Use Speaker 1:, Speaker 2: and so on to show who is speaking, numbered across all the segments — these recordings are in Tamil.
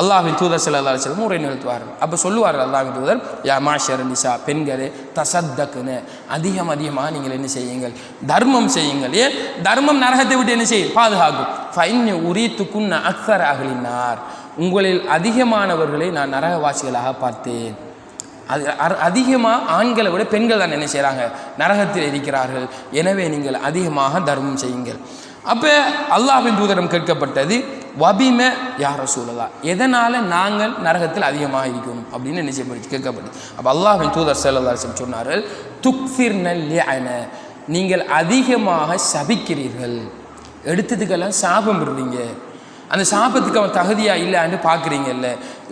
Speaker 1: அல்லாஹின் தூதர் சில அலைஹி உரை நிகழ்த்துவார்கள். அப்போ சொல்லுவார்கள் அல்லாஹின் தூதர் யா மாஷர் நிசா பெண்களே தசத்தக்குன்னு அதிகம் அதிகமாக நீங்கள் என்ன செய்யுங்கள்? தர்மம் செய்யுங்கள். ஏன்? தர்மம் நரகத்தை விட்டு என்ன செய்யும்? பாதுகாக்கும். ஃபைன் உரித்துக்குன்னு அக்சர் அகலினார் உங்களில் அதிகமானவர்களை நான் நரகவாசிகளாக பார்த்தேன். அது அதிகமாக ஆண்களை விட பெண்கள் தான் என்ன செய்கிறாங்க நரகத்தில் இருக்கிறார்கள். எனவே நீங்கள் அதிகமாக தர்மம் செய்யுங்கள். அப்போ அல்லாஹின் தூதரம் கேட்கப்பட்டது வபிம யார சூழலா எதனால் நாங்கள் நரகத்தில் அதிகமாக இருக்கணும் அப்படின்னு என்ன கேட்கப்படுது. கேட்கப்பட்டது அப்போ அல்லாஹின் தூதர் செல்லதாசன் சொன்னார்கள் துக்ஃபிர் நல்ல நீங்கள் அதிகமாக சபிக்கிறீர்கள். எடுத்ததுக்கெல்லாம் சாபம் விடுறீங்க. அந்த சாபத்துக்கு அவன் தகுதியாக இல்லைன்னு பார்க்குறீங்கல்ல.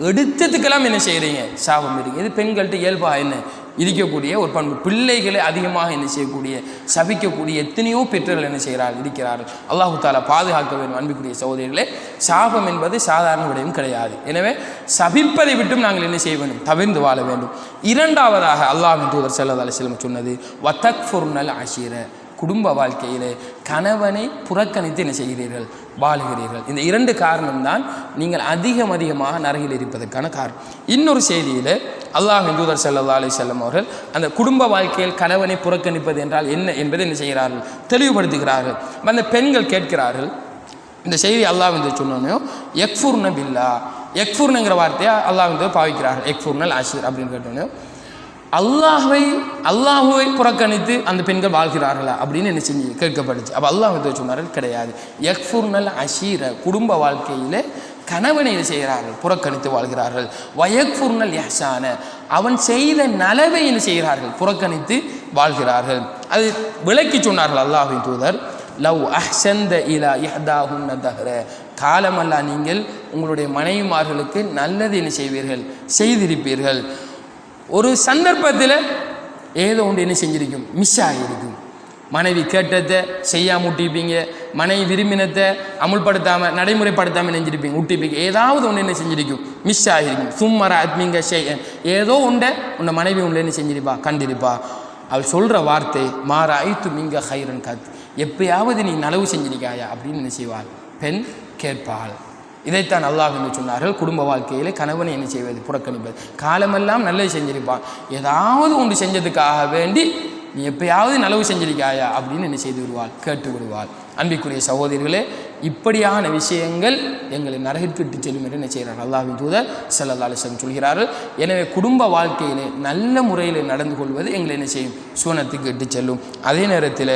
Speaker 1: எடுத்ததுக்கெல்லாம் என்ன செய்கிறீங்க சாபம் இருங்க இது பெண்கள்கிட்ட இயல்பாக என்ன? இருக்கக்கூடிய ஒரு பண்பு. பிள்ளைகளை அதிகமாக என்ன செய்யக்கூடிய சபிக்கக்கூடிய எத்தனையோ பெற்றோர்கள் என்ன செய்கிறார்கள் இருக்கிறார்கள். அல்லாஹு தாலா பாதுகாக்க வேண்டும் அன்புக்குரிய சகோதரிகளே. சாபம் என்பது சாதாரண விடயம் கிடையாது. எனவே சபிப்பதை விட்டும் நாங்கள் என்ன செய்ய வேண்டும் தவிர்ந்து வாழ வேண்டும். இரண்டாவதாக அல்லாஹின் தூதர் செல்லதால செல்லம் சொன்னது வத்தக் ஃபுர்னல் ஆசிர குடும்ப வாழ்க்கையிலே கணவனை புறக்கணித்து என்ன செய்கிறீர்கள்? வாழுகிறீர்கள். இந்த இரண்டு காரணம்தான் நீங்கள் அதிகம் அதிகமாக நரகில் இருப்பதற்கான காரணம். இன்னொரு செய்தியில் அல்லாஹ் தூதர் ஸல்லல்லாஹு அலி செல்லம் அவர்கள் அந்த குடும்ப வாழ்க்கையில் கணவனை புறக்கணிப்பது என்றால் என்ன என்பதை என்ன செய்கிறார்கள்? தெளிவுபடுத்துகிறார்கள். அந்த பெண்கள் கேட்கிறார்கள் இந்த செய்தி அல்லாஹ் வந்து சொன்னோன்னே எக்ஃபுர்ன பில்லா. எக்ஃபுர்னுங்கிற வார்த்தையை அல்லாஹ் வந்து பாவிக்கிறார்கள். எக்ஃபுர்னல் ஆஷிர் அப்படின்னு கேட்டோன்னே அல்லாஹுவை அல்லாஹுவை புறக்கணித்து அந்த பெண்கள் வாழ்கிறார்களா அப்படின்னு என்ன செஞ்சு கேட்கப்படுச்சு அப்போ அல்லாஹ் சொன்னார்கள் கிடையாது. எக்ஃபுர்னல் அஷீர குடும்ப வாழ்க்கையில் கணவனை செய்கிறார்கள்? புறக்கணித்து வாழ்கிறார்கள். வயக்ஃபுர்னல் யஷான அவன் செய்த நலவை என்ன செய்கிறார்கள்? புறக்கணித்து வாழ்கிறார்கள். அது விளக்கி சொன்னார்கள் அல்லாஹ்வின் தூதர் லவ் அஹ்சந்த இலா இஹ்தாஹுன்ன தஹ்ர. காலமல்லா நீங்கள் உங்களுடைய மனைவிமார்களுக்கு நல்லது என்ன செய்வீர்கள்? செய்திருப்பீர்கள். ஒரு சந்தர்ப்பத்தில் ஏதோ ஒன்று என்ன செஞ்சிருக்கும்? மிஸ் ஆகியிருக்கும் மனைவி கேட்டதை செய்யாமல் விட்டிருப்பீங்க மனைவி விரும்பினத்தை அமுல்படுத்தாமல் நடைமுறைப்படுத்தாமல் நெஞ்சிருப்பீங்க விட்டிருப்பீங்க ஏதாவது ஒன்று என்ன செஞ்சிருக்கும்? மிஸ் ஆகிருக்கும். சும்மர அத்மிங்க செய்ய ஏதோ ஒன்றை உன்னை மனைவி உங்களை என்ன செஞ்சிருப்பா? கண்டிருப்பா. அவள் சொல்கிற வார்த்தை மாற ஐத்து மிங்க ஹைரன் காத்து எப்பயாவது நீ நலவு செஞ்சிருக்காயா அப்படின்னு என்ன செய்வாள்? பெண் கேட்பாள். இதைத்தான் அல்லாஹ் என்று சொன்னார்கள். குடும்ப வாழ்க்கையிலே கணவனை என்ன செய்வது? புறக்கணிப்பது. காலமெல்லாம் நல்லது செஞ்சிருப்பான். ஏதாவது ஒன்று செஞ்சதுக்காக வேண்டி நீ எப்பயாவது நலவு செஞ்சிருக்காயா அப்படின்னு என்ன செய்து விடுவாள்? கேட்டு விடுவாள். அன்பிக்குரிய சகோதரிகளே இப்படியான விஷயங்கள் எங்களை நரகிற்கு செல்லும் என்று என்ன செய்கிறார் அல்லாஹ்வின் தூதர் ஸல்லல்லாஹு அலைஹி சொல்கிறார்கள் எனவே குடும்ப வாழ்க்கையிலே நல்ல முறையில் நடந்து கொள்வது எங்களை என்ன செய்யும்? சுவனத்துக்கு இட்டு செல்லும். அதே நேரத்தில்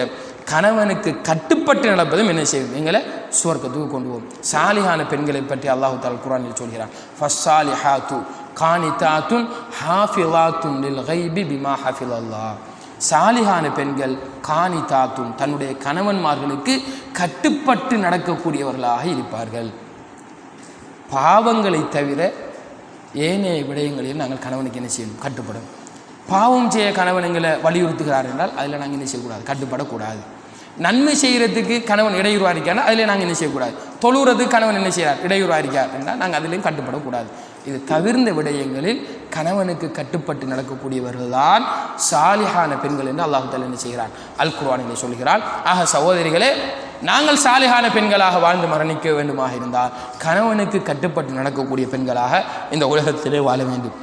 Speaker 1: கணவனுக்கு கட்டுப்பட்டு நடப்பதும் என்ன செய்யும்? எங்களை சுவர்க்கத்துக்கு கொண்டு போகும். சாலிஹான பெண்களை பற்றி அல்லாஹு தால் குரானில் சொல்கிறான். ஃபஸ்ஸாலிஹாத்து கானிதாத்துன் ஹாஃபிலாத்துன் லில் கைபி பிமா ஹாஃபில் அல்லாஹ் சாலிஹான பெண்கள் கானிதாத்துன் தன்னுடைய கணவன்மார்களுக்கு கட்டுப்பட்டு நடக்கக்கூடியவர்களாக இருப்பார்கள். பாவங்களை தவிர ஏனைய விடயங்களில் நாங்கள் கணவனுக்கு என்ன செய்யணும்? கட்டுப்படும். பாவம் செய்ய கணவன் எங்களை வலியுறுத்துகிறார் என்றால் அதில் நாங்கள் என்ன செய்யக்கூடாது? கட்டுப்படக்கூடாது. நன்மை செய்கிறதுக்கு கணவன் இடையூறாக இருக்கார் அதில் நாங்கள் என்ன செய்யக்கூடாது? தொழுகிறதுக்கு கணவன் என்ன செய்கிறார் இடையூறாக இருக்கார் என்றால் நாங்கள் அதிலையும் கட்டுப்படக்கூடாது. இது தவிர்ந்த விடயங்களில் கணவனுக்கு கட்டுப்பட்டு நடக்கக்கூடியவர்கள் தான் சாலிஹான பெண்கள் என்று அல்லாஹு என்ன செய்கிறார் அல் குர்ஆனிலே சொல்கிறார் ஆக சகோதரிகளே நாங்கள் சாலிஹான பெண்களாக வாழ்ந்து மரணிக்க வேண்டுமாக இருந்தால் கணவனுக்கு கட்டுப்பட்டு நடக்கக்கூடிய பெண்களாக இந்த உலகத்திலே வாழ வேண்டும்.